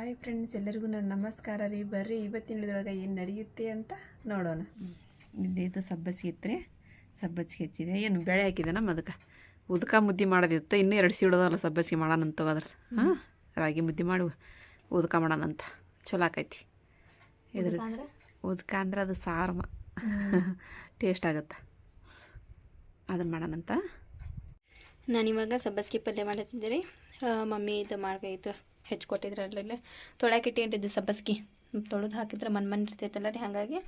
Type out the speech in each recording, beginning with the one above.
Hi friends ಎಲ್ಲರಿಗೂ ನನ್ನ ನಮಸ್ಕಾರ ರೀ. ಬರ್ರಿ ಇವತ್ತಿನ ಇದ್ರೊಳಗೆ ಏನು ನಡೆಯುತ್ತೆ ಅಂತ ನೋಡೋಣ. ಇದು ಸಬ್ಬಸಿಗೆ ಇತ್ತು ಸಬ್ಬಸಿಗೆ ಹೆಚ್ಚಿದೆ. ಏನು ಬೆಳೆ ಹಾಕಿದೆ ನಮ್ಮ ಅದಕ್ಕೆ? ಉದಕ ಮುದ್ದೆ ಮಾಡೋದಿತ್ತು. ಇನ್ನೂ ಎರಡು ಸಿಡೋದಲ್ಲ ಸಬ್ಬಸಿಗೆ ಮಾಡೋಣ ಅಂತ ತಗೋದ್ರ ಹಾಂ ರಾಗಿ ಮುದ್ದೆ ಮಾಡಿ ಉದಕ ಮಾಡೋಣಂತ ಚಲೋ ಆಕೈತಿ. ಇದ್ರ ಉದಕ ಅಂದ್ರೆ? ಅದು ಸಾರು ಟೇಸ್ಟ್ ಆಗುತ್ತೆ. ಅದನ್ನು ಮಾಡೋಣಂತ ನಾನಿವಾಗ ಸಬ್ಬಸ್ಗೆ ಪಲ್ಯ ಮಾಡತ್ತಿದ್ದೆ ರೀ. ಮಮ್ಮಿ ಇದು ಮಾಡ್ಕೈತು ಹೆಚ್ಚಿಕೊಟ್ಟಿದ್ರು ಅಲ್ಲೇ ರೀ ಇದು ಸಬ್ಬಸ್ಗಿ. ತೊಳೆದು ಹಾಕಿದ್ರೆ ಮನ್ ಮನ್ ಇರ್ತೈತಲ್ಲ ರೀ, ಹಾಗಾಗಿ.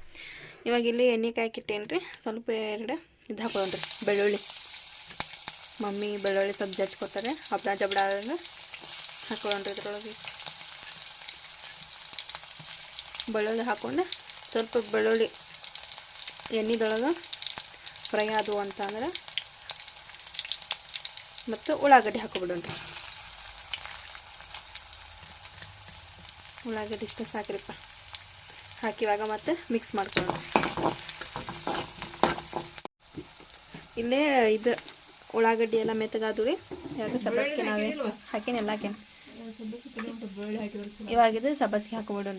ಇವಾಗ ಇಲ್ಲಿ ಎಣ್ಣೆ ಕಿಟ್ಟೇನು ರೀ ಸ್ವಲ್ಪ ಎರಡು ಇದು ಹಾಕೊಂಡ್ರಿ ಬೆಳ್ಳುಳ್ಳಿ. ಮಮ್ಮಿ ಬೆಳ್ಳುಳ್ಳಿ ಸ್ವಲ್ಪ ಜಚ್ಕೊತಾರೆ ಹಬ್ಬ ಜಬಡ ಆದಾಗ ಹಾಕೊಳ್ಳೋಣ್ರಿ ಇದ್ರೊಳಗೆ. ಬೆಳ್ಳುಳ್ಳಿ ಹಾಕ್ಕೊಂಡು ಸ್ವಲ್ಪ ಬೆಳ್ಳುಳ್ಳಿ ಎಣ್ಣೆದೊಳಗೆ ಫ್ರೈ ಆದವು ಅಂತಂದ್ರೆ ಮತ್ತು ಉಳ್ಳಾಗಡ್ಡಿ ಹಾಕೊಬಿಡೋಣ್ರಿ ಉಳ್ಳಾಗಡ್ಡಿ ಇಷ್ಟ ಸಾಕ್ರಿಪ್ಪ. ಹಾಕಿವಾಗ ಮತ್ತೆ ಮಿಕ್ಸ್ ಮಾಡ್ಕೊಳ್ಳೋಣ. ಇಲ್ಲೇ ಇದು ಉಳ್ಳಾಗಡ್ಡಿ ಎಲ್ಲ ಮೆತ್ತಗಾದು ರೀ. ಇವಾಗ ಸಬ್ಬಸ್ಗೆ ನಾವೇ ಹಾಕಿನ, ಎಲ್ಲ ಹಾಕಿ ಇವಾಗ ಇದು ಸಬ್ಬಸ್ಗೆ ಹಾಕೊಬಿಡೋಣ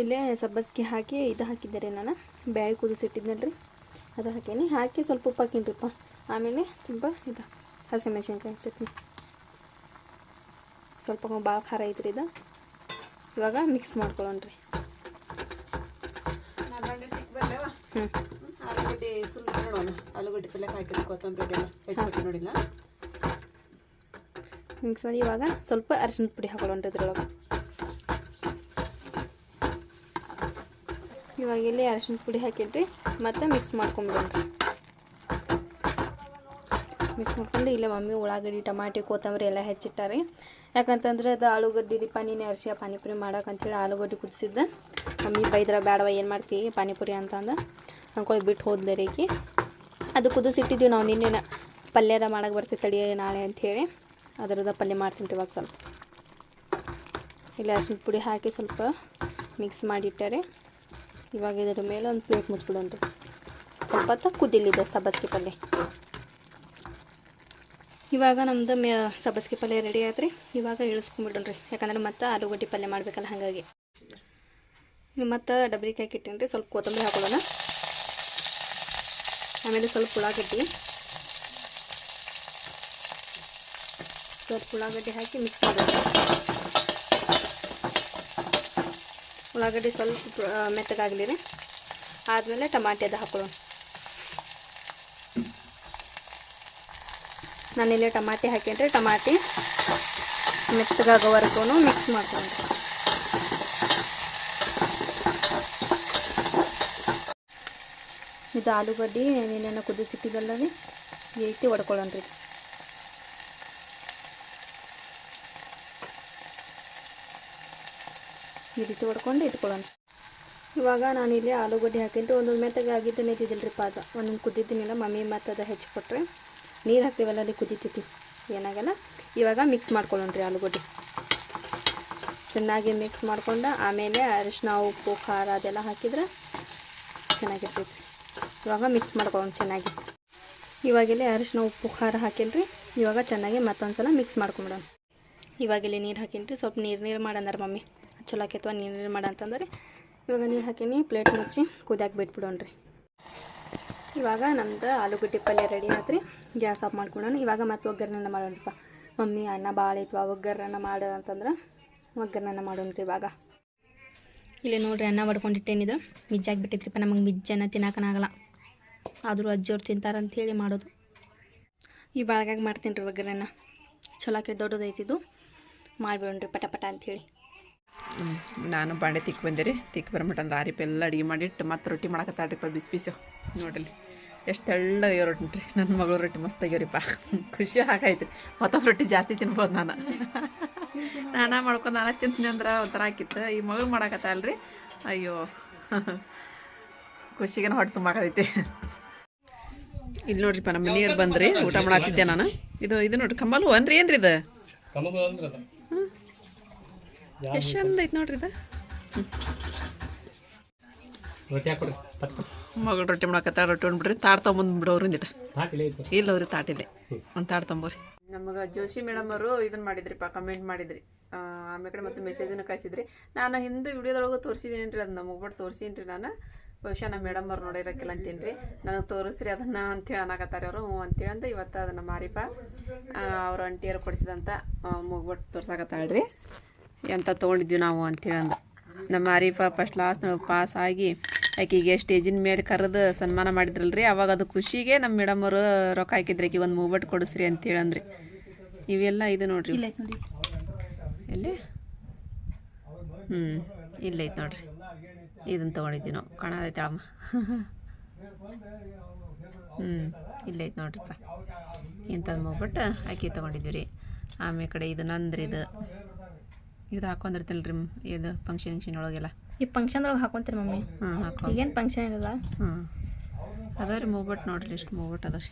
ಇಲ್ಲೇ ಸಬ್ಬಸ್ಗೆ ಹಾಕಿ ಇದು ಹಾಕಿದ್ದೆ ರೀ ನಾನು. ಬ್ಯಾಳೆ ಕುದಿಸಿಟ್ಟಿದ್ನಲ್ರಿ ಅದು ಹಾಕೀನಿ. ಹಾಕಿ ಸ್ವಲ್ಪ ಉಪ್ಪು ಹಾಕಿನ್ರಿಪ್ಪ ಆಮೇಲೆ ತುಂಬ ಇದು ಹಸಿಮೆಣ್ಸಿನ್ಕಾಯಿ ಚಟ್ನಿ. ಸ್ವಲ್ಪ ಭಾಳ ಖಾರ ಐತ್ರಿ ಇದು. ಇವಾಗ ಮಿಕ್ಸ್ ಮಾಡ್ಕೊಳ್ಳೋಣ್ರಿ ಹ್ಞೂ ಆಲೂಗಡ್ಡೆ ಸುಮ್ಮನೆ ನೋಡೋಣ. ಆಲೂಗಡ್ಡೆ ಪಲ್ಯಕ್ಕೆ ಹಾಕಿದ್ರೆ ಕೊತ್ತಂಬರಿ ಹೆಚ್ಚು ನೋಡಿಲ್ಲ. ಮಿಕ್ಸ್ ಮಾಡಿ ಇವಾಗ ಸ್ವಲ್ಪ ಅರಿಶಿನ ಪುಡಿ ಹಾಕೊಳ್ಳೋಣ್ರಿ ಇದ್ರೊಳಗೆ. ಇವಾಗ ಇಲ್ಲಿ ಅರಿಶಿನ ಪುಡಿ ಹಾಕಿನ್ರಿ ಮತ್ತೆ ಮಿಕ್ಸ್ ಮಾಡ್ಕೊಂಬಿಡೋಣ್ರಿ ಮಿಕ್ಸ್ ಮಾಡ್ಕೊಂಡು ಇಲ್ಲೇ ಮಮ್ಮಿ ಉಳ್ಳಾಗಡ್ಡಿ ಟಮಾಟಿ ಕೊತ್ತಂಬರಿ ಎಲ್ಲ ಹೆಚ್ಚಿಟ್ಟಾರೆ. ಯಾಕಂತಂದ್ರೆ ಅದು ಆಲೂಗಡ್ಡೆ ಪಾನಿನೇ ಅರಿಶಿ ಪಾನಿಪುರಿ ಮಾಡೋಕಂತೇಳಿ ಆಲೂಗಡ್ಡೆ ಕುದಿಸಿದ್ದೆ. ಮಮ್ಮಿ ಬೈದ್ರ ಬೇಡವ ಏನು ಮಾಡ್ತೀವಿ? ಪಾನಿಪುರಿ ಅಂತಂದು ಅಂದ್ಕೊಳ್ಳಿ ಬಿಟ್ಟು ಹೋದ್ಲೆ ರೀಕಿ ಅದು ಕುದಿಸಿಟ್ಟಿದ್ದೀವಿ ನಾವು ನಿನ್ನೆ ಪಲ್ಯದ ಮಾಡಕ್ಕೆ ಬರ್ತೀವಿ ತಡಿ ನಾಳೆ ಅಂಥೇಳಿ ಅದರದ ಪಲ್ಯ ಮಾಡ್ತೀನಿ ಇವಾಗ ಸ್ವಲ್ಪ. ಇಲ್ಲಿ ಅರ್ಶಿನ ಪುಡಿ ಹಾಕಿ ಸ್ವಲ್ಪ ಮಿಕ್ಸ್ ಮಾಡಿಟ್ಟಾರೆ. ಇವಾಗ ಇದರ ಮೇಲೆ ಒಂದು ಪ್ಲೇಟ್ ರೀ ಸ್ವಲ್ಪ ಹೊತ್ತು ಕುದಿಲಿದೆ ಸಬ್ಬಸ್ಗೆ ಪಲ್ಯ. ಇವಾಗ ನಮ್ದು ಸಬ್ಬಸ್ಗೆ ಪಲ್ಯ ರೆಡಿ ಆಯ್ತು ಇವಾಗ ಇಳಿಸ್ಕೊಂಬಿಡೋಣ್ರಿ ಯಾಕಂದ್ರೆ ಮತ್ತೆ ಆಲೂಗಡ್ಡೆ ಪಲ್ಯ ಮಾಡಬೇಕಲ್ಲ ಹಾಗಾಗಿ. ಮತ್ತು ಡಬ್ರಿ ಕಾಯಿ ಇಟ್ಟೇನಿ ರೀ ಸ್ವಲ್ಪ ಕೊತ್ತಂಬರಿ ಹಾಕೊಳ್ಳೋಣ. ಆಮೇಲೆ ಸ್ವಲ್ಪ ಉಳ್ಳಾಗಡ್ಡಿ. ಸ್ವಲ್ಪ ಉಳ್ಳಾಗಡ್ಡಿ ಹಾಕಿ ಮಿಕ್ಸ್ ಮಾಡೋಣ. ಉಳ್ಳಾಗಡ್ಡಿ ಸ್ವಲ್ಪ ಮೆತ್ತಗಾಗಲಿ ರೀ. ಆದಮೇಲೆ ಟಮಾಟೆ ಅದು ಹಾಕೊಳ್ಳೋಣ. ನಾನಿಲ್ಲಿ ಟಮಾಟೆ ರೀ ಟಮಾಟಿ ಮೆತ್ತಗಾಗೋವರೆಗೂ ಮಿಕ್ಸ್ ಮಾಡ್ಕೊಂಡು ಇದು ಆಲೂಗಡ್ಡೆ ನೀನೇನೋ ಕುದಿಸಿಟ್ಟಿದ್ದಲ್ಲ ರೀ. ಈ ರೀತಿ ಹೊಡ್ಕೊಳ್ಳೋಣ ರೀ ಈ ರೀತಿ ಹೊಡ್ಕೊಂಡು ಇಟ್ಕೊಳ್ಳೋಣ. ಇವಾಗ ನಾನು ಇಲ್ಲಿ ಆಲೂಗಡ್ಡೆ ಹಾಕಿದ್ದು ಒಂದೊಂದು ಮೆತ್ತಗೆ ಆಗಿದ್ದು ನಿಂತಿದ್ದಿಲ್ಲ ಪಾದ ಒಂದೊಂದು ಕುದ್ದಿದ್ದೀನಿಲ್ಲ, ಮಮ್ಮಿ ಮತ್ತು ಅದು ಹೆಚ್ಚಿ ಕೊಟ್ಟರೆ ನೀರು ಹಾಕ್ತೀವಲ್ಲ ಅಲ್ಲಿ ಕುದಿತೈತಿ ಏನಾಗಲ್ಲ? ಇವಾಗ ಮಿಕ್ಸ್ ಮಾಡ್ಕೊಳ್ಳೋಣ ರೀ ಆಲೂಗಡ್ಡೆ. ಚೆನ್ನಾಗಿ ಮಿಕ್ಸ್ ಮಾಡ್ಕೊಂಡು ಆಮೇಲೆ ಅರಿಶಿನ ಉಪ್ಪು, ಖಾರ ಅದೆಲ್ಲ ಹಾಕಿದ್ರೆ ಚೆನ್ನಾಗಿರ್ತೈತಿ ಇವಾಗ ಮಿಕ್ಸ್ ಮಾಡ್ಕೊಳ್ಳೋಣ ಚೆನ್ನಾಗಿ. ಇವಾಗೆಲ್ಲ ಅರಿಶಿನ ಉಪ್ಪು, ಖಾರ ಹಾಕಿಲ್ರಿ. ಇವಾಗ ಚೆನ್ನಾಗಿ ಮತ್ತೊಂದು ಸಲ ಮಿಕ್ಸ್ ಮಾಡ್ಕೊಂಬಿಡೋಣ ಇವಾಗೆಲ್ಲಿ ನೀರು ಹಾಕಿನ್ರಿ. ಸ್ವಲ್ಪ ನೀರು ನೀರು ಮಾಡಂದಾರ ಮಮ್ಮಿ. ಚಲೋ ಆಕೈತವ ನೀರು ನೀರು ಮಾಡ ಅಂತಂದ್ರೆ. ಇವಾಗ ನೀರು ಹಾಕಿನಿ ಪ್ಲೇಟ್ ಮುಚ್ಚಿ ಕುದಿಯಾಕೆ ಬಿಟ್ಬಿಡೋಣ್ರಿ. ಇವಾಗ ನಮ್ದು ಆಲೂಗಡ್ಡೆ ಪಲ್ಯ ರೆಡಿ ಆತ್ರಿ. ಗ್ಯಾಸ್ ಆಫ್ ಮಾಡ್ಕೊಳೋಣ ಇವಾಗ ಮತ್ತೆ ಒಗ್ಗರಣೆನ ಮಾಡೋಣಪ್ಪ. ಮಮ್ಮಿ ಅನ್ನ ಭಾಳ ಐತ್ವ ಒಗ್ಗರಣೆ ಮಾಡು ಅಂತಂದ್ರೆ ಒಗ್ಗರಣೆ ಮಾಡೋಣ್ರಿ ಇವಾಗ. ಇಲ್ಲಿ ನೋಡ್ರಿ ಅನ್ನ ಹೊಡ್ಕೊಂಡಿಟ್ಟೇನಿದು ಮಿಜ್ಜಾಗಿ ಬಿಟ್ಟೈತ್ರಿಪ್ಪ ನಮಗೆ ಮಿಜ್ಜನ್ನ ತಿನ್ನಕನಾಗಲ್ಲ ಆದರೂ ಅಜ್ಜಿಯವ್ರು ಹೇಳಿ ಮಾಡೋದು. ಈ ಬಾಳ್ಗಾಗಿ ಮಾಡ್ತೀನಿ ರೀ ಒಗ್ಗರಣೆ ಚಲೋ ದೊಡ್ಡದೈತಿದ್ದು ದೊಡ್ಡದೈತಿದು ಮಾಡಿಬಿಡೋಣ್ರಿ ಪಟ ಪಟ ಅಂಥೇಳಿ ನಾನು ಬಾಂಡೆ ತಿಕ್ ಬಂದೆ ರೀ. ತಿಕ್ ಬರ್ಮಟ ಅಂದ್ರೆ ಆರಿಪ ಎಲ್ಲ ಅಡುಗೆ ಮಾಡಿಟ್ಟು ಮತ್ತೆ ರೊಟ್ಟಿ ಮಾಡಕತ್ತಾಡ್ರಿಪ್ಪ ಬಿಸಿ ಬಿಸಿ. ನೋಡ್ರಿ ಎಷ್ಟು ತೆಳ್ಳಗೆ ರೊಟ್ಟಿ ರೀ ನನ್ನ ಮಗಳು ರೊಟ್ಟಿ ಮಸ್ತ್ ಆಗ್ಯಾರಿಪ್ಪ ಖುಷಿ ಆಗಾಯ್ತು ಮತ್ತೊಂದು ರೊಟ್ಟಿ ಜಾಸ್ತಿ ತಿನ್ಬೋದು ನಾನು. ನಾನು ಮಾಡ್ಕೊಂಡು ನಾನು ತಿಂತೀನಿ ಅಂದ್ರೆ ಒಂಥರ ಆಕಿತ್ತು. ಈ ಮಗಳು ಮಾಡಕತ್ತಲ್ರಿ ಅಯ್ಯೋ ಖುಷಿಗೆ ಹೊಟ್ಟೆ ತುಂಬಾಕತೈತಿ ಇಲ್ಲಿ ನೋಡ್ರಿಪ್ಪ ನಮ್ಮ ಮನೆಯವ್ರು ಬಂದ್ರಿ. ಊಟ ಮಾಡತ್ತಿದ್ದೆ ನಾನು. ಇದು ಇದು ನೋಡ್ರಿ ಕಂಬಲು ಅನ್ರಿ ಏನ್ರಿ ಇದು? ಎಷ್ಟು ಚಂದ ಐತೆ ನೋಡ್ರಿ ಇದು? ರೊಟ್ಟಿ ಹಾಕೊಡ್ರಿ ಪಟ್ ಪಟ್ ಮಗಳು ರೊಟ್ಟಿ ಮಾಡಕತ್ತ ರೊಟ್ಟಿ ಬಿಡ್ರಿ ತಾಟ್ ತೊಗೊಂಬಂದು ಬಿಡೋರು ಇಂದಿಟ ತಾಟಿಲೇ ಐತೆ ಇಲ್ಲ ಅವ್ರಿ ತಾಟಿದೆ ಒಂದು ತಾಟ್ ತೊಂಬೋರಿ ನಮಗೆ ಜೋಶಿ ಮೇಡಮ್ ಅವರು ಇದನ್ನ ಮಾಡಿದ್ರಿಪ್ಪ ಕಮೆಂಟ್ ಮಾಡಿದ್ರಿ. ಆಮೇಲೆ ಕಡೆ ಮತ್ತೆ ಮೆಸೇಜನ್ನು ಕಳಿಸಿದ್ರಿ. ನಾನು ಹಿಂದೆ ವಿಡಿಯೋದೊಳಗೆ ತೋರಿಸಿದ್ದೀನಿ ರೀ ಅದನ್ನ ಮುಗ್ಬಿಟ್ಟು ತೋರಿಸೀನಿ ರೀ ನಾನು. ಬಹುಶಃ ನಮ್ಮ ಮೇಡಮ್ ಅವ್ರು ನೋಡಿರಕ್ಕಿಲ್ಲ ಅಂತೀನಿ ರೀ ನನಗೆ ತೋರಿಸ್ರಿ ಅದನ್ನು ಅಂತೇಳಿ ಅನ್ನಕತ್ತಾರೆ ಅವರು. ಹ್ಞೂ ಅಂತೇಳಿ ಅಂತ ಇವತ್ತು ಅದನ್ನು ಮಾರಿಪ ಅವ್ರ ಅಂಟಿಯರು ಕೊಡಿಸಿದಂತ ಮುಗ್ಬಿಟ್ಟು ತೋರ್ಸಕತ್ತಾಳ್ರಿ. ಎಂತ ತೊಗೊಂಡಿದ್ವಿ ನಾವು ಅಂತೇಳಿ ಅಂದ ನಮ್ಮ ಆರೀಫ ಫಸ್ಟ್ ಲಾಸ್ಟ್ನೊಳಗೆ ಪಾಸ್ ಆಗಿ ಆಕೆಗೆ ಸ್ಟೇಜಿನ ಮೇಲೆ ಕರೆದು ಸನ್ಮಾನ ಮಾಡಿದ್ರಲ್ರಿ ಅವಾಗ ಅದು ಖುಷಿಗೆ ನಮ್ಮ ಮೇಡಮ್ ಅವರು ರೊಕ್ಕ ಹಾಕಿದ್ರಿ ಆಕೆ ಒಂದು ಮೂವಟ್ ಕೊಡಿಸ್ರಿ ಅಂತೇಳಿ ಅಂದ್ರಿ ಇವೆಲ್ಲ ಇದು ನೋಡ್ರಿ. ಎಲ್ಲಿ? ಹ್ಞೂ ಇಲ್ಲೈತೆ ನೋಡ್ರಿ. ಇದನ್ನು ತೊಗೊಂಡಿದ್ವಿ ನಾವು. ಕಾಣದೈತೆ ಅಮ್ಮ. ಹ್ಞೂ ಇಲ್ಲೈತೆ ನೋಡ್ರಿಪ್ಪ. ಇಂಥದ್ದು ಮೂವಟ್ ಆಕೆ ತೊಗೊಂಡಿದ್ವಿ ರೀ. ಆಮೇಲೆ ಕಡೆ ಇದು ನಂದ್ರಿ ಇದು ಇದು ಹಾಕೊಂಡಿರ್ತೀನಿ ರೀ ಇದು ಫಂಕ್ಷನ್ ಗಿಂಕ್ಷನ್ ಒಳಗೆಲ್ಲ? ಈ ಫಂಕ್ಷನ್ದೊಳಗೆ ಹಾಕೊಂತೀರಿ ಮಮ್ಮಿ? ಹಾಂ ಹಾಕೋ ಈಗೇನು ಫಂಕ್ಷನ್ ಇರಲ್ಲ? ಹಾಂ. ಅದ ರೀ ಮೂವಟ್ ನೋಡ್ರಿ ಎಷ್ಟು ಮೂವಟ್ ಅದ ರೀ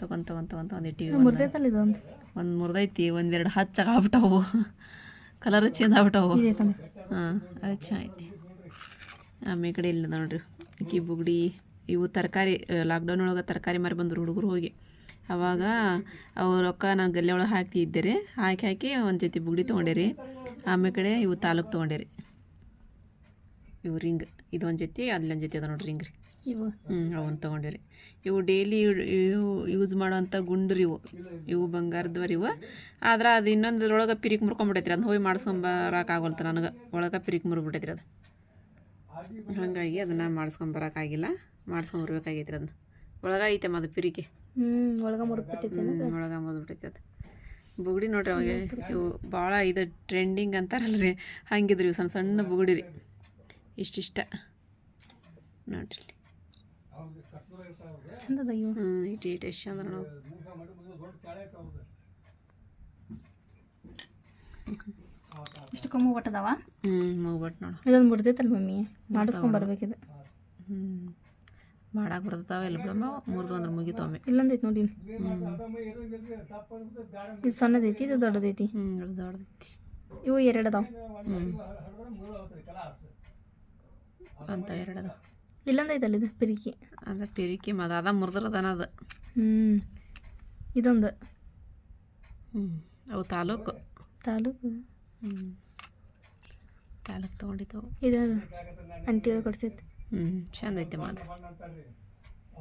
ತೊಗೊಂಡು ತಗೊಂತ ತೊಗೊಂಡ್ ಒಂದು ಟಿವಿ ಮುರ್ದೈತಲ್ಲ ಇದೊಂದು. ಒಂದು ಮುರಿದೈತಿ ಒಂದೆರಡು ಹಚ್ಚಾಗ ಆಗ್ಬಿಟ್ಟವು. Colour change ಆಗ್ಬಿಟ್ಟವು. ಹಾಂ ಅದು ಚೆನ್ನಾಗೈತಿ ಆಮೇಲೆ ಕಡೆ ಇಲ್ಲ ನೋಡ್ರಿ ಅಕ್ಕಿ ಬುಗ್ಡಿ ಇವು ತರಕಾರಿ ಲಾಕ್ಡೌನ್ ಒಳಗೆ ತರಕಾರಿ ಮಾರಿ ಬಂದರು ಹುಡುಗರು ಹೋಗಿ. ಅವಾಗ ಅವ್ರ ರೊಕ್ಕ ನಾನು ಗಲ್ಲೆ ಒಳಗೆ ಹಾಕ್ತಿದ್ದೆ ರೀ. ಹಾಕಿ ಹಾಕಿ ಒಂದು ಜೊತೆ ಬುಗ್ಡಿ ತೊಗೊಂಡೇರಿ ಆಮೇಲೆ ಕಡೆ ಇವು ತಾಲೂಕು ತೊಗೊಂಡೇರಿ. ಇವು ರಿಂಗ್ ಇದು ಒಂದು ಜೊತೆ ಅಲ್ಲೊಂದು ಜೊತೆ ಅದ ನೋಡ್ರಿ ರಿಂಗ್ ರೀ. ಇವು? ಹ್ಞೂ ಅವನ್ನ ರೀ ಇವು ಡೈಲಿ ಇವು ಯೂಸ್ ಮಾಡೋವಂಥ ಗುಂಡ್ರಿ ಇವು. ಇವು ಬಂಗಾರದವ್ರಿ ಇವು. ಆದ್ರೆ ಅದು ಇನ್ನೊಂದ್ರೊಳಗೆ ಪಿರಿಕ್ ಮುರ್ಕೊಂಬಿಟ್ಟೈತ್ರಿ. ಅದನ್ನ ಹೋಗಿ ಮಾಡಿಸ್ಕೊಂಬರಕ್ಕಾಗಲ್ತು ನನಗೆ. ಒಳಗೆ ಪಿರಿಕ್ ಮುರ್ಬಿಟ್ಟೈತ್ರಿ ಅದು. ಹಾಗಾಗಿ ಅದನ್ನು ಮಾಡಿಸ್ಕೊಂಬರಕ್ಕಾಗಿಲ್ಲ ಮಾಡಿಸ್ಕೊಂಬರ್ಬೇಕಾಗೈತ್ರಿ ಅದನ್ನ ಒಳಗೆ ಐತೆ ಅದು ಪಿರಿಕೆ. ಹ್ಞೂ ಒಳಗೆ ಮುರಿದ್ಬಿಟ್ಟೈತೆ ಒಳಗೆ ಮುದ್ಬಿಟ್ಟೈತಿ ಅದು. ಬುಗುಡಿ ನೋಡ್ರಿ ಅವಾಗ ಇವು ಭಾಳ ಇದು ಟ್ರೆಂಡಿಂಗ್ ಅಂತಾರಲ್ರಿ. ಹಂಗಿದ್ರಿ ಇವು ಸಣ್ಣ ಸಣ್ಣ ಬುಗುಡಿ ರೀ. ಇಷ್ಟಿಷ್ಟ. ನೋಡ್ರಿ ಹ್ಞೂ ಇಟ್ಟು ಇಟ್ ಎಷ್ಟು ಅಂದ್ರೆ ನಾವು ಇಷ್ಟು ಕಮ್ಮಿ ಬಟ್ಟದವ ಹ್ಞೂ ಮುಗ್ಬಿಟ್ಟು ನೋಡು. ಇದೊಂದು ಬಿಡ್ತೈತಲ್ಲ ಮಮ್ಮಿ. ಮಾಡಿಸ್ಕೊಂಡ್ ಬರ್ಬೇಕಿದೆ. ಹ್ಞೂ ಮಾಡಕ್ಕೆ ಬರ್ತದಾವ ಎಲ್ಲ ಬಿಡಮ್ಮ ಮುರಿದು ಅಂದ್ರೆ ಮುಗಿತಾವೆ ಇಲ್ಲೊಂದೈತಿ ನೋಡಿ. ಇದು ಸಣ್ಣದೈತಿ ಇದು ದೊಡ್ಡದೈತಿ? ಹ್ಞೂ ದೊಡ್ಡದೈತಿ. ಇವು ಎರಡು ಅದಾವ. ಹ್ಞೂ ಅಂತ ಎರಡು ಅದ ಇಲ್ಲೊಂದೈತಲ್ಲ ಇದು ಪಿರಿಕಿ? ಅದ ಪಿರಿಕಿ ಮದ ಅದ ಮುರಿದ್ರದನ ಅದು. ಹ್ಞೂ ಇದೊಂದು. ಹ್ಞೂ ಅವು ತಾಲೂಕು. ತಾಲೂಕು? ಹ್ಞೂ ತಾಲೂಕು ತೊಗೊಂಡಿದ್ದವು. ಇದು ಅಂಟಿ ಕೊಡ್ಸೈತಿ. ಹ್ಞೂ ಚಂದ ಐತೆ ಮಾತ್ರ.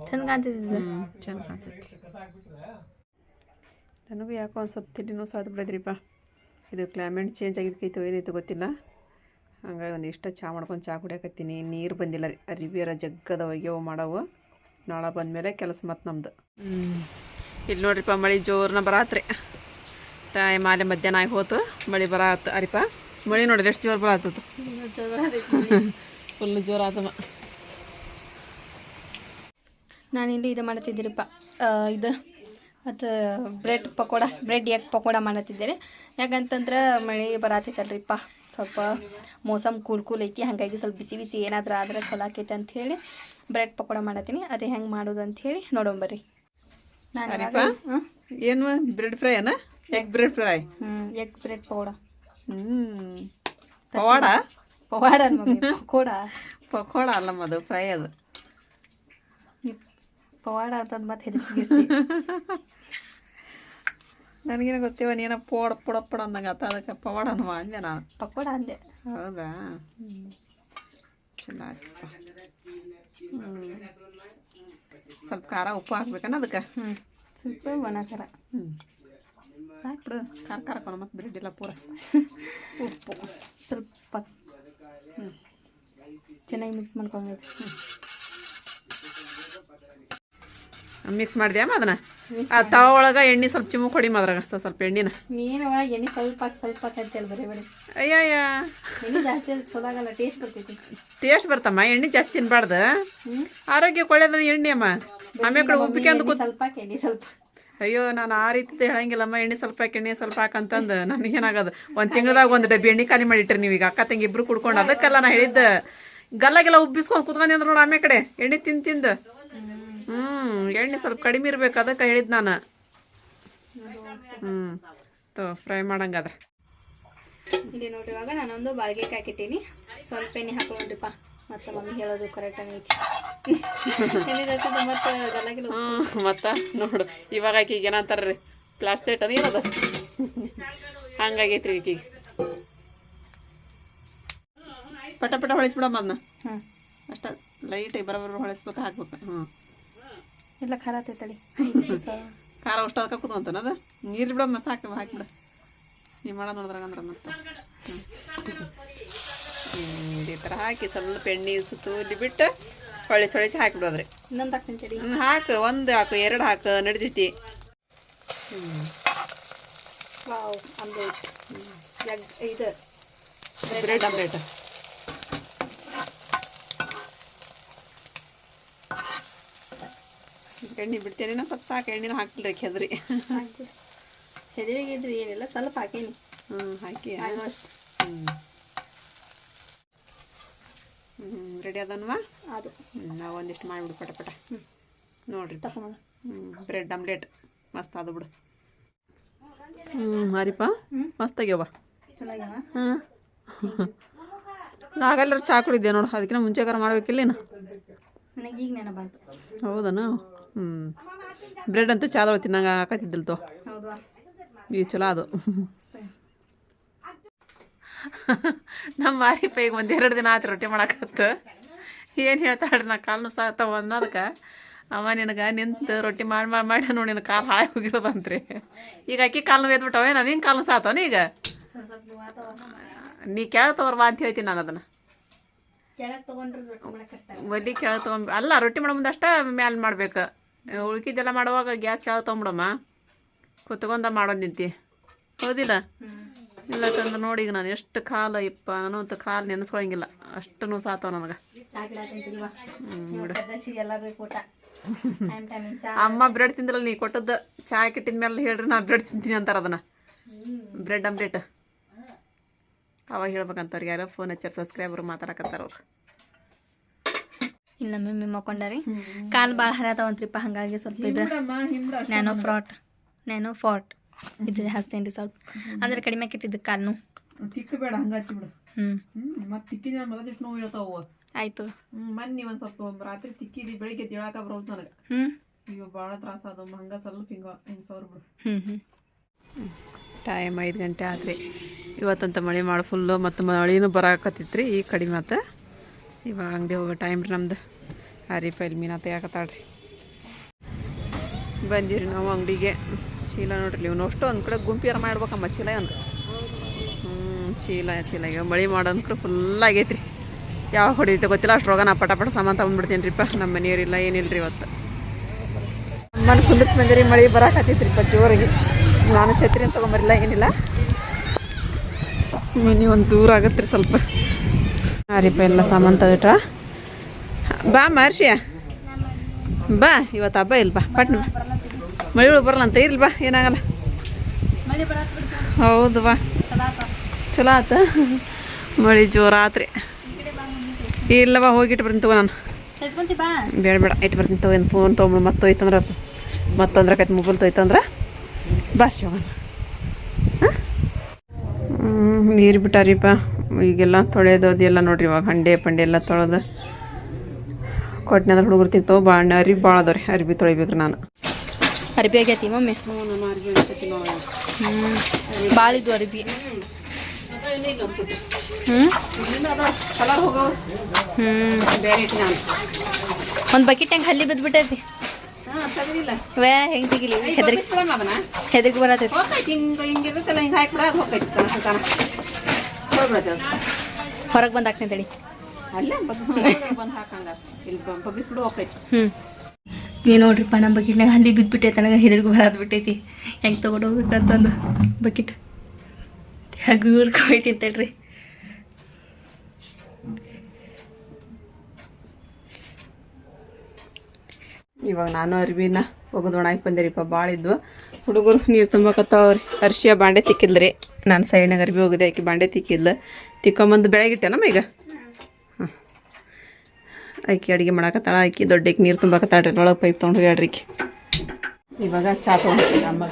ಚಂದ ಕಾಣ್ತೈತಿ ಹ್ಞೂ ಚಂದ ಕಾಣಿಸ್ತೈತಿ. ನನಗೂ ಯಾಕೋ ಒಂದು ಸ್ವಲ್ಪ ತಿಂಡಿನೂ ಸಾದು ಬಿಡದ್ರಿಪ್ಪ. ಇದು ಕ್ಲೈಮೇಟ್ ಚೇಂಜ್ ಆಗಿದ್ದಕ್ಕೈತೋ ಏನೈತೆ ಗೊತ್ತಿಲ್ಲ. ಹಂಗಾಗಿ ಒಂದು ಇಷ್ಟ ಚಹಾ ಮಾಡ್ಕೊಂಡು ಚಹಾ ಕುಡಿಯಕತ್ತೀನಿ. ನೀರು ಬಂದಿಲ್ಲ. ರೀ ರಿವಿಯರ ಜಗ್ಗದ ಒಗ್ಯವು ಮಾಡವು. ನಾಳೆ ಬಂದಮೇಲೆ ಕೆಲಸ ಮತ್ತು ನಮ್ದು. ಇಲ್ಲಿ ನೋಡ್ರಿಪ್ಪ ಮಳೆ ಜೋರ್ನ ಬರಾತ್ರಿ. ಟೈಮ್ ಆಲೆ ಮಧ್ಯಾಹ್ನ ಆಗಿ ಹೋತು. ಮಳೆ ಬರತ್ತ ಅರಿಪ. ಮಳೆ ನೋಡ್ರಿ ಎಷ್ಟು ಜೋರು ಬರಾತತ್ತು ಫುಲ್ ಜೋರು ನಾನಿಲ್ಲಿ ಇದು ಮಾಡತ್ತಿದ್ದೀರಪ್ಪ ಇದು ಮತ್ತು ಬ್ರೆಡ್ ಪಕೋಡ ಬ್ರೆಡ್ ಯಾಕೆ ಪಕೋಡ ಮಾಡತ್ತಿದ್ದೇನೆ? ಯಾಕಂತಂದ್ರೆ ಮಳೆ ಬರತೈತಲ್ರಿಪ್ಪ. ಸ್ವಲ್ಪ ಮೋಸಮ್ ಕೂಲ್ ಕೂಲ್ ಐತಿ ಹಾಗಾಗಿ ಸ್ವಲ್ಪ ಬಿಸಿ ಬಿಸಿ ಏನಾದರೂ ಆದ್ರೆ ಚಲೋ ಆಕೈತೆ ಅಂತ ಹೇಳಿ ಬ್ರೆಡ್ ಪಕೋಡ ಮಾಡತ್ತೀನಿ. ಅದೇ ಹೆಂಗೆ ಮಾಡೋದು ಅಂಥೇಳಿ ಹೇಳಿ ನೋಡೋಂಬರ್ರಿ ನಾನು ಏನು ಬ್ರೆಡ್ ಫ್ರೈ ಏನ ಎಗ್ ಬ್ರೆಡ್ ಫ್ರೈ? ಹ್ಞೂ ಎಗ್ ಬ್ರೆಡ್ ಪಕೋಡ. ಹ್ಞೂ ಪವಾಡ ಪವಾಡ ಪಕೋಡ. ಪಕೋಡ ಅಲ್ಲಮ್ಮ ಅದು ಫ್ರೈ ಅದು. ಪವಾಡ ಅಂತಂದು ಮತ್ತೆ ಹೆದರ್ಸಿ ಗಿರ್ಸಿ ನನಗೇನು ಗೊತ್ತಿವ ನೀನ ಪೋಡ ಪೊಡ ಪುಡ ಅಂದಂಗೆ ಆತ. ಅದಕ್ಕೆ ಪವಾಡ ಅನ್ವ ಅಂದೆ ನಾನು. ಪಕೋಡ ಅಂದೆ. ಹೌದಾ? ಚಲೋ ಆಯ್ತಪ್ಪ ಹ್ಞೂ ಸ್ವಲ್ಪ ಖಾರ ಉಪ್ಪು ಹಾಕ್ಬೇಕನ ಅದಕ್ಕೆ? ಹ್ಞೂ ಸ್ವಲ್ಪ ಒಣ ಖಾರ. ಹ್ಞೂ ಸಾಕು ಬಿಡು ಖಾರ ಖಾರ ಕೊನ ಮತ್ತು ಬ್ರೆಡ್ ಇಲ್ಲ ಪೂರ. ಉಪ್ಪು. ಸ್ವಲ್ಪ. ಹ್ಞೂ ಚೆನ್ನಾಗಿ ಮಿಕ್ಸ್ ಮಾಡ್ಕೊಬೇಕು. ಮಿಕ್ಸ್ ಮಾಡಿದ್ಯಾಮ ಅದನ್ನ? ಆ ತವ ಒಳಗೆ ಎಣ್ಣೆ ಸ್ವಲ್ಪ ಚಿಮ್ಮು ಕೊಡಿ ಅದ್ರಾಗ ಸ್ವಲ್ಪ ಎಣ್ಣೆನ. ಎಣ್ಣೆ ಸ್ವಲ್ಪ ಸ್ವಲ್ಪ ಹಾಕಿ ಅಂತೇಳಿ ಬರೀ ಬರೀ. ಅಯ್ಯಯ್ಯ. ಎಣ್ಣೆ ಜಾಸ್ತಿ ಅದು ಚಲೋ ಆಗಲ್ಲ ಟೇಸ್ಟ್ ಬರ್ತೈತಿ. ಟೇಸ್ಟ್ ಬರ್ತಮ್ಮ ಎಣ್ಣೆ ಜಾಸ್ತಿ ತಿನ್ಬಾರ್ದು. ಆರೋಗ್ಯ ಆರೋಗ್ಯಕ್ಕೆ ಒಳ್ಳೇದ್ರ ಎಣ್ಣೆ ಅಮ್ಮ. ಆಮೇಲೆ ಕಡೆ ಉಪ್ಪಿಗೆ ಅಂದ್ ಸ್ವಲ್ಪ ಎಣ್ಣೆ ಸ್ವಲ್ಪ ಅಯ್ಯೋ ನಾನು ಆ ರೀತಿ ಹೇಳಂಗಿಲ್ಲಮ್ಮ ಎಣ್ಣೆ ಸ್ವಲ್ಪ ಹಾಕಿ ಎಣ್ಣೆ ಸ್ವಲ್ಪ ಹಾಕಂತಂದು ನನಗೇನಾಗದು. ಒಂದು ತಿಂಗಳದಾಗ ಒಂದು ಡಬ್ಬಿ ಎಣ್ಣೆ ಖಾಲಿ ಮಾಡಿಟ್ರಿ ನೀವು ಈಗ ಅಕ್ಕ ತಂಗಿ ಇಬ್ರು ಕುಡ್ಕೊಂಡು ಅದಕ್ಕೆಲ್ಲ ನಾ ಹೇಳಿದ್ದ. ಗಲ್ಲಗೆಲ್ಲ ಉಬ್ಬಿಸ್ಕೊಂಡು ಕುತ್ಕೊಂಡು ಅಂದ್ರೆ ನೋಡಿ ಆಮೇಲೆ ಕಡೆ ಎಣ್ಣೆ ತಿಂದು ತಿಂದು. ಹ್ಞೂ ಎಣ್ಣೆ ಸ್ವಲ್ಪ ಕಡಿಮೆ ಇರ್ಬೇಕು ಅದಕ್ಕೆ ಹೇಳಿದ್ ನಾನು. ಹ್ಞೂ ತೋ ಫ್ರೈ ಮಾಡಂಗಾದ್ರೆ. ಇಲ್ಲಿ ನೋಡ್ರಿ ಇವಾಗ ನಾನೊಂದು ಬಾಳ್ಗೆ ಹಾಕಿಟ್ಟೀನಿ. ಸ್ವಲ್ಪ ಎಣ್ಣೆ ಹಾಕೊಂಡ್ರಿಪ್ಪ ಮತ್ತೆ ಮಮ್ಮಿ ಹೇಳೋದು ಕರೆಕ್ಟ್ ಆಗೈತಿ. ಮತ್ತ ಮತ್ತೆ ಗಲಾಗಿಲ್ಲ ಹ್ಞೂ ಮತ್ತು ನೋಡು ಇವಾಗ ಆಕಿಗೆ ಏನಂತಾರ್ರಿ ಪ್ಲಾಸ್ಟೇಟ್ ಏನದ ಹಂಗಾಗೈತ್ರಿ ಈಕಿಗೆ ಪಟ ಪಟ ಹೊಳಿಸ್ಬಿಡಮ್ಮ ಅದನ್ನ ಹ್ಞೂ ಅಷ್ಟ ಲೈಟಾಗಿ ಬರೋಬರ ಹೊಳಿಸ್ಬೇಕು ಹಾಕ್ಬೇಕು. ಹ್ಞೂ ಎಲ್ಲ ಖಾರ ಆತೈತಳಿ ಖಾರ ಅಷ್ಟು ಅದಕ್ಕೆ ಕೂತ್ಕೊಂತಾನ ಅದು? ನೀರು ಬಿಡಮ್ಮ ಸಾಕು ಹಾಕಿಬಿಡ. ನೀವು ಮಾಡೋದು ನೋಡಿದ್ರಾಗ ಅಂದ್ರೆ ಮತ್ತೆ. ಈ ಥರ ಹಾಕಿ ಸ್ವಲ್ಪ ಎಣ್ಣೆ ಸುತ್ತೂಲಿ ಬಿಟ್ಟು ಹೊಳಿಸಿ ಹೊಳಿಸಿ ಹಾಕಿಬಿಡೋದ್ರಿ ಇನ್ನೊಂದು ಹಾಕ್ತೀನಿ ತಡಿ. ಹಾಕು ಒಂದು ಹಾಕು ಎರಡು ಹಾಕು ನಡಿತೈತಿ ಹ್ಞೂ ವಾವ್ ಎಗ್ ಇದು. Bread omelette. ಎಣ್ಣೆ ಬಿಡ್ತೇನೆ ನಾ ಸ್ವಲ್ಪ ಸಾಕು ಎಣ್ಣೆನ ಹಾಕಿಲ್ರಿ ಕೆದ್ರಿ ಹೆದರಿಗಿದ್ರಿ ಏನಿಲ್ಲ ಸ್ವಲ್ಪ ಹಾಕೇನಿ. ಹ್ಞೂ ಹಾಕಿ ಆಲ್ಮೋಸ್ಟ್ ಹ್ಞೂ ಹ್ಞೂ ರೆಡಿ ಅದನ್ವಾ? ಅದು. ಹ್ಞೂ ನಾವು ಒಂದಿಷ್ಟು ಮಾಡಿಬಿಡು ಪಟ ಪಟ. ಹ್ಞೂ ನೋಡ್ರಿ. ತಗೊಂಡು ಹ್ಞೂ ಬ್ರೆಡ್ ಆಮ್ಲೆಟ್. ಮಸ್ತ್ ಅದು ಬಿಡು. ಹ್ಞೂ ಹರಿಪ ಹ್ಞೂ ಮಸ್ತ್ ಆಗ್ಯಾವ. ಹ್ಞೂ ಹಾಂ. ನಾವೆಲ್ಲರೂ ಚಾ ಕುಡಿದ್ದೆ ನೋಡು ಅದಕ್ಕಿಂತ ಮುಂಚೆಗಾರ ಮಾಡ್ಬೇಕಿಲ್ಲ ನೀನು? ನನಗೆ ಈಗ ಬಂತು ಹೌದನ? ಹ್ಞೂ ಬ್ರೆಡ್ ಅಂತ ಚಾದೊಳಗೆ ತಿನ್ನಂಗೆ ಹಾಕತ್ತಿದ್ದಿಲ್ಲ ತೋ. ಈ ಚಲೋ ಅದು. ನಮ್ಮ ಮಾರಿ ಪೈಗೆ ಒಂದೆರಡು ಎರಡು ದಿನ ಆಯ್ತು ರೊಟ್ಟಿ ಮಾಡಾಕತ್ತ ಏನು ಹೇಳ್ತಾಳ್ರಿ ನಾ ಕಾಲು ಸಾತಾವ ಅನ್ನೋದಕ್ಕೆ. ಅವ ನಿನಗೆ ನಿಂತು ರೊಟ್ಟಿ ಮಾಡಿ ಮಾಡಿ ಮಾಡಿ ನೋಡಿ ನಿನ್ನ ಕಾಲು ಹಾಯ್ ಹೋಗಿರೋದಂತ್ರಿ. ಈಗ ಅಕ್ಕಿ ಕಾಲು ಎದ್ಬಿಟ್ಟವೆ ನಾನು ಹಿಂಗೆ ಕಾಲು ಸಾತವನ ಈಗ? ನೀ ಕೆಳಗೆ ತಗೋರ್ಬಾ ಅಂತ ಹೇಳ್ತೀನಿ ನಾನು ಅದನ್ನು. ಒಲಿ ಕೆಳಗೆ ತೊಗೊಂಬ ಅಲ್ಲ ರೊಟ್ಟಿ ಮಾಡೋ ಮುಂದೆ ಅಷ್ಟೇ ಮ್ಯಾಲೆ ಮಾಡ್ಬೇಕು. ಉಳ್ಕಿದ್ದೆಲ್ಲ ಮಾಡುವಾಗ ಗ್ಯಾಸ್ ಕೆಳಗೆ ತೊಗೊಂಬಿಡಮ್ಮ ಕುತ್ಕೊಂಡ ನಿಂತಿ ಹೌದಿಲ್ಲ? ಇಲ್ಲ ತಂದು ನೋಡಿ ಈಗ ನಾನು ಎಷ್ಟು ಕಾಲು ಇಪ್ಪ ನಾನು ಅಂತ ಕಾಲು ನೆನೆಸ್ಕೊಳಂಗಿಲ್ಲ. ಅಷ್ಟು ನೋವು ಸಾತವ ನನಗೆ. ಅಮ್ಮ ಬ್ರೆಡ್ ತಿಂದ್ರಲ್ಲ ನೀ ಕೊಟ್ಟದ್ದು ಚಾಯ್ ಕಿಟ್ಟಿದ ಮೇಲೆ ಹೇಳ್ರಿ ನಾನು ಬ್ರೆಡ್ ತಿಂತೀನಿ ಅಂತಾರೆ ಅದನ್ನು. ಬ್ರೆಡ್ ಆಮ್ಲೆಟ್ ಅವಾಗ ಹೇಳ್ಬೇಕಂತವ್ರಿಗೆ ಯಾರೋ ಫೋನ್ ಹಚ್ಚಾರ ಸಬ್ಸ್ಕ್ರೈಬರ್ ಮಾತಾಡಕತ್ತಾರ ಅವ್ರು. ಇಲ್ಲ ಮಮ್ಮಿ ಮಕ್ಕೊಂಡಾರಿ ಕಾಲು ಭಾಳ ಹರಿಯತಾವಂತ್ರಿಪ್ಪ ಹಂಗಾಗಿ ಸ್ವಲ್ಪ ಇದು ನ್ಯಾನೋ ಫ್ರಾಟ್ ನ್ಯಾನೋ ಫಾಟ್ ಇದು ಹಸ್ತೇನ್ರಿ ರೀ ಸ್ವಲ್ಪ. ಅಂದ್ರೆ ಕಡಿಮೆ ಆಕೈತಿದ್ದು ಕಾಲ್ನು. ತಿಕ್ಕಬೇಡ ಹಂಗಾಚಿ ಹಚ್ಚಿಬಿಡು ಹ್ಞೂ ಹ್ಞೂ ಮತ್ತೆ ತಿಕ್ಕಿದ ಮೊದಲಿಷ್ಟು ನೋವು ಇರ್ತಾವ ಆಯ್ತು. ಹ್ಞೂ ಮೊನ್ನೆ ಒಂದು ಸ್ವಲ್ಪ ರಾತ್ರಿ ತಿಕ್ಕಿದಿ ಬೆಳಿಗ್ಗೆ ತಿಳಾಕ ಬರೋದು ನನಗೆ. ಹ್ಞೂ ಈಗ ಭಾಳ ತ್ರಾಸ ಅದು ಹಂಗೆ ಸ್ವಲ್ಪ ಹಿಂಗ ಹಿಂಗೆ ಸೌರ್ ಬಿಡು. ಹ್ಞೂ ಹ್ಞೂ ಟೈಮ್ ಐದು ಗಂಟೆ ಆದ್ರಿ. ಇವತ್ತಂತ ಮಳೆ ಮಾಡಿ ಫುಲ್ಲು ಮತ್ತು ಮಳೆನೂ ಬರಾಕತ್ತಿತ್ತು ರೀ ಈಗ ಕಡಿಮೆ ಆತ. ಇವಾಗ ಅಂಗಡಿ ಹೋಗೋ ಟೈಮ್ ರೀ ನಮ್ದು. ಪೈಲ್ ಮೀನ ತೆಗಿಯಾಕತ್ತಾಳ್ರಿ ಬಂದಿರಿ ನಾವು ಅಂಗಡಿಗೆ. ಚೀಲ ನೋಡ್ರಿ ನೀವು ಅಷ್ಟು ಒಂದು ಕಡೆ ಗುಂಪಿಯಾರ ಮಾಡ್ಬೇಕಮ್ಮ ಚೀಲ ಅಂದ್ರೆ ಹ್ಞೂ ಚೀಲ ಚೀಲ ಈಗ ಮಳೆ ಮಾಡೋನ್ಕ್ರೆ ಫುಲ್ ಆಗೈತ್ರಿ. ಯಾವ ಹೊಡಿತೆ ಗೊತ್ತಿಲ್ಲ ಅಷ್ಟ್ರೊಳಗೆ ನಾ ಪಟ ಪಟ ಸಾಮಾನು ತೊಗೊಂಡ್ಬಿಡ್ತೀನಿ ರೀಪ್ಪ ನಮ್ಮ ಮನೆಯವರಿಲ್ಲ ಏನಿಲ್ಲ ರೀ ಇವತ್ತು. ಅಮ್ಮನ ಕುಂದಿಸ್ ಬಂದಿರಿ ಮಳೆ ಬರಾಕತ್ತೈತ್ರಿಪ್ಪ ಜೋರಿಗೆ. ನಾನು ಛತ್ರಿ ತೊಗೊಂಬರಿಲ್ಲ ಏನಿಲ್ಲ. ಮನೆ ಒಂದು ದೂರ ಆಗತ್ತೆ ರೀ ಸ್ವಲ್ಪ. ಹಾರಿಪ್ಪ ಎಲ್ಲ ಸಾಮಾನು ತೆಗಿಟ್ರ ಬಾ ಮಹರ್ಷಿಯ ಬಾ, ಇವತ್ತು ಹಬ್ಬ ಇಲ್ಲ ಬಾ. ಪಟ್ನ ಮಳೆ ಬರಲ್ಲ ಅಂತ, ಇರ್ಲಿ ಬಾ, ಏನಾಗಲ್ಲ. ಹೌದು, ಬಾ. ಚಲೋ ಆತ. ಮಳೆ ಜೋ ರಾತ್ರಿ ಇಲ್ಲ ಬಾ ಹೋಗಿಟ್ಟು ಬರ್ತೀನಿ ತಗೋ ನಾನು. ಬೇಡ ಬೇಡ, ಇಟ್ಟು ಬರ್ತೀನಿ ತಗೋ ಫೋನ್ ತೊಗೊಂಡು ಮತ್ತೆ ಮತ್ತೊಂದ್ರೆ ಕೈತೆ ಮೊಬೈಲ್ ತೊಯ್ತಂದ್ರೆ. ಬಾ ಶಿವಣ್ಣ. ನೀರು ಬಿಟ್ಟಾರಿಪ್ಪ. ಈಗೆಲ್ಲ ತೊಳೆಯೋದು ಅದೆಲ್ಲ ನೋಡ್ರಿ ಇವಾಗ ಹಂಡೆ ಪಂಡೆ ಎಲ್ಲ ತೊಳೆದು. ಕೊಟ್ಟಿನ ಹುಡುಗರು ತಿಂತಾವೆ ಭಾಳ ಅರಿವಿ ಭಾಳ ಅದಾವ್ರಿ ಅರಿವಿ ತೊಳಿಬೇಕ್ರಿ ನಾನು. ಅರ್ಬಿ ಆಗೈತಿ ಮಮ್ಮಿ? ಹ್ಞೂ ಭಾಳ ಇದ್ವು ಅರ್ಬಿ. ಹ್ಞೂ ಒಂದು ಬಕೆಟ್ ಹೆಂಗೆ ಹಲ್ಲಿ ಬಿದ್ದುಬಿಟ್ಟೈತಿ ಹಾಂ ತಗಲಿಲ್ಲ ವೇ ಹೆಂಗೆ ತೆಗಿಲಿ ಹೆದರಿ ಹೆದರಿಕೆ ಬರತೈತಿ. ಹಿಂಗೆ ಹಿಂಗೆ ಇರುತ್ತಲ್ಲ ಹಿಂಗೆ ಹೊರಗೆ ಬಂದು ಹಾಕ್ತೀನಿ ತಡಿ. ಅಲ್ಲೇ ಬಂದು ಬಂದು ಹಾಕಂಗ. ಇಲ್ಲಿ ಬ- ಬಗ್ಗಿಸ್ಬಿಡು ಹೋಗ್ತೈತಿ. ಹ್ಞೂ ನೀವು ನೋಡ್ರಿಪ್ಪ ನಮ್ಮ ಬಕೆಟ್ನಾಗ ಹಂದಿ ಬಿದ್ದುಬಿಟ್ಟೈತೆ ನನಗೆ ಹೆದರಿಗೂ ಬರೋದು ಬಿಟ್ಟೈತಿ ಹೆಂಗೆ ತೊಗೊಂಡು ಹೋಗ್ಬೇಕಂತಂದು ಬಕೆಟ್. ಹಗುರ್ಕ ಹೋಯ್ತಿ ಅಂತೇಳ್ರಿ ಇವಾಗ ನಾನು ಅರ್ವಿನ ಒಗದು ಬಂದಿರಿಪ್ಪ ಭಾಳ ಇದ್ವು. ಹುಡುಗರು ನೀರು ತುಂಬಕತ್ತಾವ್ರಿ ಅರ್ಶಿಯ ಬಾಂಡೆ ತಿಕ್ಕಿದ್ರಿ. ನಾನು ಸೈಡ್ನಾಗ ಅರ್ಬಿ ಹೋಗಿದೆ ಆಕೆ ಬಾಂಡೆ ತಿಕ್ಕಿಲ್ಲ ತಿಕ್ಕೊಂಬಂದು ಬೆಳಗಿಟ್ಟೆನಮ್ಮ ಈಗ? ಹಾಂ. ಆಕೆ ಅಡುಗೆ ಮಾಡಕತ್ತಾಳ, ಆಕಿ ದೊಡ್ಡಕ್ಕೆ ನೀರು ತುಂಬಕತ್ತಾಳ್ರಿ ಒಳಗೆ ಪೈಪ್ ತೊಗೊಂಡು ಹೇಳ್ರಿ ಇವಾಗ ಚಾ ತೊಗೊಂಡು ನಮ್ಮ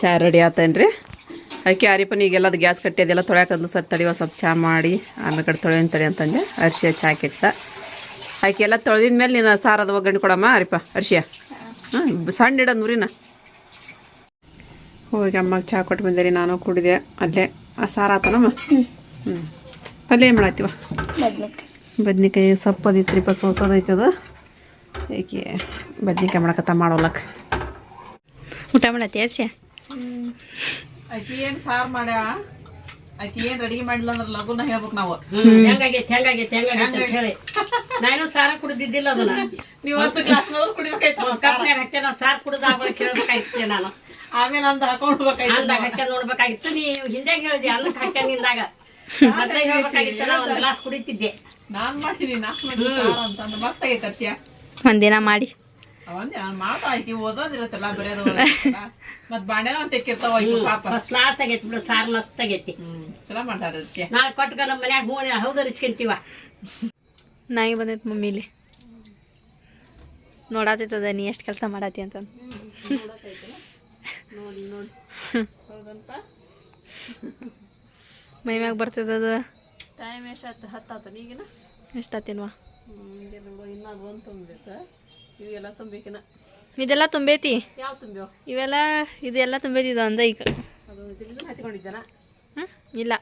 ಚಾ ರೆಡಿ ಆತೇನ್ರಿ. ಆಕೆ ಆರಿಪನ ಈಗೆಲ್ಲ ಅದು ಗ್ಯಾಸ್ ಕಟ್ಟಿ ಅದೆಲ್ಲ ತೊಳ್ಯಾಕದ್ಲು ಸರ್ ತಡಿವ ಸ್ವಲ್ಪ ಚಾ ಮಾಡಿ, ಆಮೇಲೆ ಕಡೆ ತೊಳೆಯಂತಡಿ ಅಂತಂದೆ. ಅರ್ಶಿಯ ಚಹಾ ಹಾಕಿತ್ತ ಆಕೆ ಎಲ್ಲ ತೊಳೆದಿದ ಮೇಲೆ ನೀನು ಸಾರದ ಒಗ್ಗರಣೆ ಕೊಡಮ್ಮ ಅರಿಪ ಅರ್ಶಿಯ. ಹಾಂ ಸಣ್ಣ ಇಡೋದು ನುರಿನ. ಹೋಗಿ ಅಮ್ಮಗೆ ಚಹಾ ಕೊಟ್ಟು ಬಂದೆ ರೀ ನಾನು ಕುಡಿದೆ ಅಲ್ಲೇ. ಆ ಸಾರು ಆತನಮ್ಮ? ಹ್ಞೂ ಪಲ್ಯ ಏನು ಮಾಡತ್ತೀವ ಬದ್ನಿಕಾಯಿ. ಸೊಪ್ಪು ಅದಿತ್ತು ರೀ ಸೋಸೋದೈತದ ಅದು ಏಕೆ ಬದ್ನಿಕಾಯಿ ಮಾಡಕತ್ತ ಮಾಡೋಲಕ್ಕ ಊಟ ಮಾಡತ್ತಿ ಅರ್ಷಿಯ ಆಕಿ ಏನು ಸಾರು ಮಾಡ್ಯಾಳ ಆಕಿ ಏನು ಅಡಿಗೆ ಮಾಡಿಲ್ಲ ಅಂದ್ರೆ ಲಗುನ ಹೇಳ್ಬೇಕು ನಾವು. ಹೆಂಗಾಗೈತೆ ಹೆಂಗಾಗೈತೆ ಹೆಂಗಾಗೈತೆ ಅಂತ ಹೇಳಿ. ನಾನು ಸಾರ ಕುಡಿದಿದ್ದಿಲ್ಲ ಅದನ್ನ. ನೀವು ಹತ್ತು ಗ್ಲಾಸ್ ಮೊದಲು ಕುಡಿಬೇಕಾಯ್ತು ಕಪ್ನ್ಯಾಗ ಹಾಕ್ತೆ ನಾನು ಸಾರ್ ಕುಡಿದ ಆಮೇಲೆ ಕೇಳ್ಬೇಕಾಗಿತ್ತು ನಾನು ಆಮೇಲೆ ಅಂದ ಹಾಕೊಂಡು ಅಂದ ಅಂದಾಗ ಹಾಕ್ಯ ನೋಡ್ಬೇಕಾಗಿತ್ತು ನೀವು ಹಿಂದೆ ಹೇಳಿದೆ ಅನ್ನಕ್ಕೆ ಹಾಕ್ಯ ನಿಂದಾಗ. ಮತ್ತೆ ಹೇಳ್ಬೇಕಾಗಿತ್ತು ನಾ ಒಂದು ಗ್ಲಾಸ್ ಕುಡಿತಿದ್ದೆ. ನಾನ್ ಮಾಡಿದೀನಿ ನಾಲ್ಕು ಮಾಡಿ ಸಾರು ಅಂತಂದು ಮಸ್ತ್ ಆಗೈತೆ ಒಂದಿನ ಮಾಡಿ. ಮಾಡ್ತಾ ಆಕಿ ಓದೋದಿರುತ್ತಲ್ಲ ಬರೆಯೋದು ಮತ್ ಬಾಂಡೆನ ಅಂತ ತೆಕ್ಕಿರ್ತಾವ ಪಾಪ. ಫಸ್ಟ್ ಕ್ಲಾಸ್ ಆಗೈತಿ ಬಿಡು ಸಾರ್ ಮಸ್ತ್ ಆಗೈತಿ ಹ್ಮ್ ಚಲೋ ಮಾಡ್ತಾರ ನಾಳೆ ನಮ್ಮ ಮನ್ಯಾಗ ಹೌದು ನಾಯಿ ಬಂದೈತೆ ಮಮ್ಮಿಲಿ. ನೋಡಾತೈತದ ನೀ ಎಷ್ಟು ಕೆಲಸ ಮಾಡತ್ತಿ ಅಂತ. ನೋಡಿ ನೋಡಿ ಮೈ ಮ್ಯಾಗ ಬರ್ತದ ಅದು ಟೈಮ್ ಎಷ್ಟಾಯ್ತು ಹತ್ತಾತ ಈಗಿನ ಎಷ್ಟಾತೇನ್ವಾ ಇನ್ನೂ ಅದು ಒಂದು ಇವೆಲ್ಲ ತುಂಬೇಕಿನ? ಇದೆಲ್ಲ ತುಂಬೈತಿ? ಯಾವ ತುಂಬ್ಯೋ? ಇವೆಲ್ಲ ಇದೆಲ್ಲ ತುಂಬೈತಿ ಇದು ಅಂದ ಈಗ. ಅದು ಇದನ್ನ ಹಚ್ಕೊಂಡಿದ್ದಾನ? ಹ್ಞೂ ಇಲ್ಲ.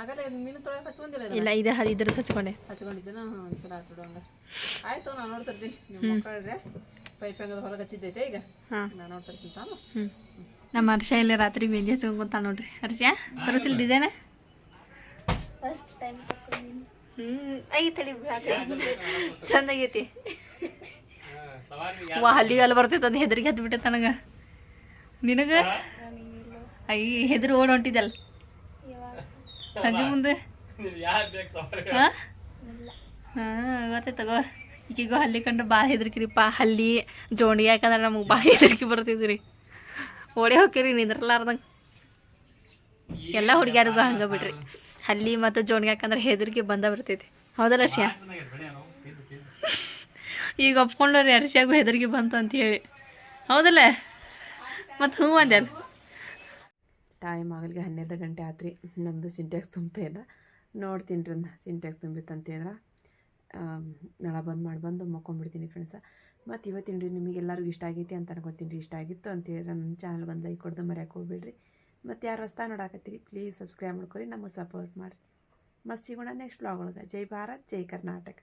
ಆಗಲೇ ಮೀನು ತೊಳೆಯಕ್ಕೆ ಹಚ್ಕೊಂಡಿಲ್ಲ ಇಲ್ಲ ಇದೆ ಅದು ಇದ್ರದ್ದು ಹಚ್ಕೊಂಡೆ. ಹಚ್ಕೊಂಡಿದ್ದೇನ? ಹಾಂ ಚಲೋ ಆಯ್ತು ಬಿಡು ಹಂಗಾರೆ. ಆಯ್ತು ನಾನು ನೋಡ್ತಿರ್ತೀನಿ. ನಿಮ್ಮ ಮಕ್ಕಳ್ರೆ ಪೈಪ್ ಹೆಂಗದ ಹೊರಗೆ ಹಚ್ಚಿದ್ದೈತೆ ಈಗ. ಹಾಂ. ನಾನು ನೋಡ್ತಿರ್ತೀನಿ ತಾನು. ಹ್ಞೂ ನಮ್ಮ ಹರ್ಷ ಇಲ್ಲ ರಾತ್ರಿ ಮೆಹಂದಿ ಹಚ್ಕೊಂಡ್ ಕುಂತ ನೋಡ್ರಿ. ಹರ್ಷ ತೋರಿಸಿಲ್ ಡಿಸೈನ್ ಹ್ಞೂ ಐತಿ ಚಂದಾಗೈತಿ. ವಾ ಹಲ್ಲಿಗೆ ಅಲ್ಲಿ ಬರ್ತೈತೆ ಅದು ಹೆದರಿಗೆ ಹತ್ತು ಬಿಟ್ಟೈತೆ ನನಗೆ? ನಿನಗೆ ಅಯ್ಯ ಹೆದರು ಓಡ್ ಹೊಂಟಿದ್ದಲ್ಲ ಸಂಜೆ ಮುಂದೆ? ಹಾಂ? ಹಾಂ ಗೊತ್ತೈತೆ ತಗೋ. ಈಗಿಗೋ ಹಲ್ಲಿ ಕಂಡ್ರೆ ಭಾಳ ಹೆದರ್ಕಿರಿಪ್ಪ ಹಲ್ಲಿ ಜೋಣಿ ಯಾಕಂದ್ರೆ ನಮಗೆ ಭಾಳ ಹೆದರಿಕೆ ಬರ್ತಿದ್ರಿ. ಓಡಿ ಹೋಗಿರಿ ನಿಂದ್ರಲಾರ್ದಂಗೆ. ಎಲ್ಲ ಹುಡುಗಿಯಾರಿಗೂ ಹಂಗೆ ಬಿಡ್ರಿ. ಹಲ್ಲಿ ಮತ್ತು ಜೋಣಿಗೆ ಯಾಕಂದ್ರೆ ಹೆದರಿಕೆ ಬಂದ ಬರ್ತೈತಿ. ಹೌದಲ್ಲ ಶಿಯಾ ಈಗ ಒಪ್ಕೊಂಡವ್ರು ಅರ್ಶಿಯಾಗೂ ಹೆದರಿಗೆ ಬಂತು ಅಂತ ಹೇಳಿ. ಹೌದಲ್ಲ? ಮತ್ತು ಹ್ಞೂ ಅಂದ್ಯಾನ ಟೈಮ್ ಆಗಲಿಗೆ ಹನ್ನೆರಡು ಗಂಟೆ ಆತ್ರಿ. ನಮ್ಮದು ಸಿಂಟ್ಯಾಕ್ಸ್ ತುಂಬ್ತಾ ಇಲ್ಲ. ನೋಡ್ತೀನಿ ರೀ ಸಿಂಟ್ಯಾಕ್ಸ್ ತುಂಬಿತ್ತಂತಂದ್ರೆ ನಳ ಬಂದ್ ಮಾಡಿ, ಬಂದು ಮಕ್ಕೊಂಡ್ಬಿಡ್ತೀನಿ ಫ್ರೆಂಡ್ಸ ಮತ್ತು ಇವತ್ತಿನ ವಿಡಿಯೋ ನಿಮಗೆಲ್ಲರಿಗೂ ಇಷ್ಟ ಆಗೈತಿ ಅಂತ ಅನ್ಕೊತೀನಿ ರೀ. ಇಷ್ಟ ಆಗಿತ್ತು ಅಂತ ಹೇಳಿದ್ರೆ ನನ್ನ ಚಾನಲ್ಗೆ ಒಂದು ಲೈಕ್ ಕೊಡ್ದು ಮರ್ಯಾಕೆ ಹೋಗ್ಬೇಡ್ರಿ. ಮತ್ತು ಯಾರು ಹೊಸ್ತಾ ನೋಡಾಕತ್ತೀರಿ ಪ್ಲೀಸ್ ಸಬ್ಸ್ಕ್ರೈಬ್ ಮಾಡ್ಕೊರಿ. ನಮಗೆ ಸಪೋರ್ಟ್ ಮಾಡಿರಿ. ಮತ್ತು ಸಿಗೋಣ ನೆಕ್ಸ್ಟ್ ಬ್ಲಾಗ್ ಒಳಗೆ. ಜೈ ಭಾರತ್, ಜೈ ಕರ್ನಾಟಕ.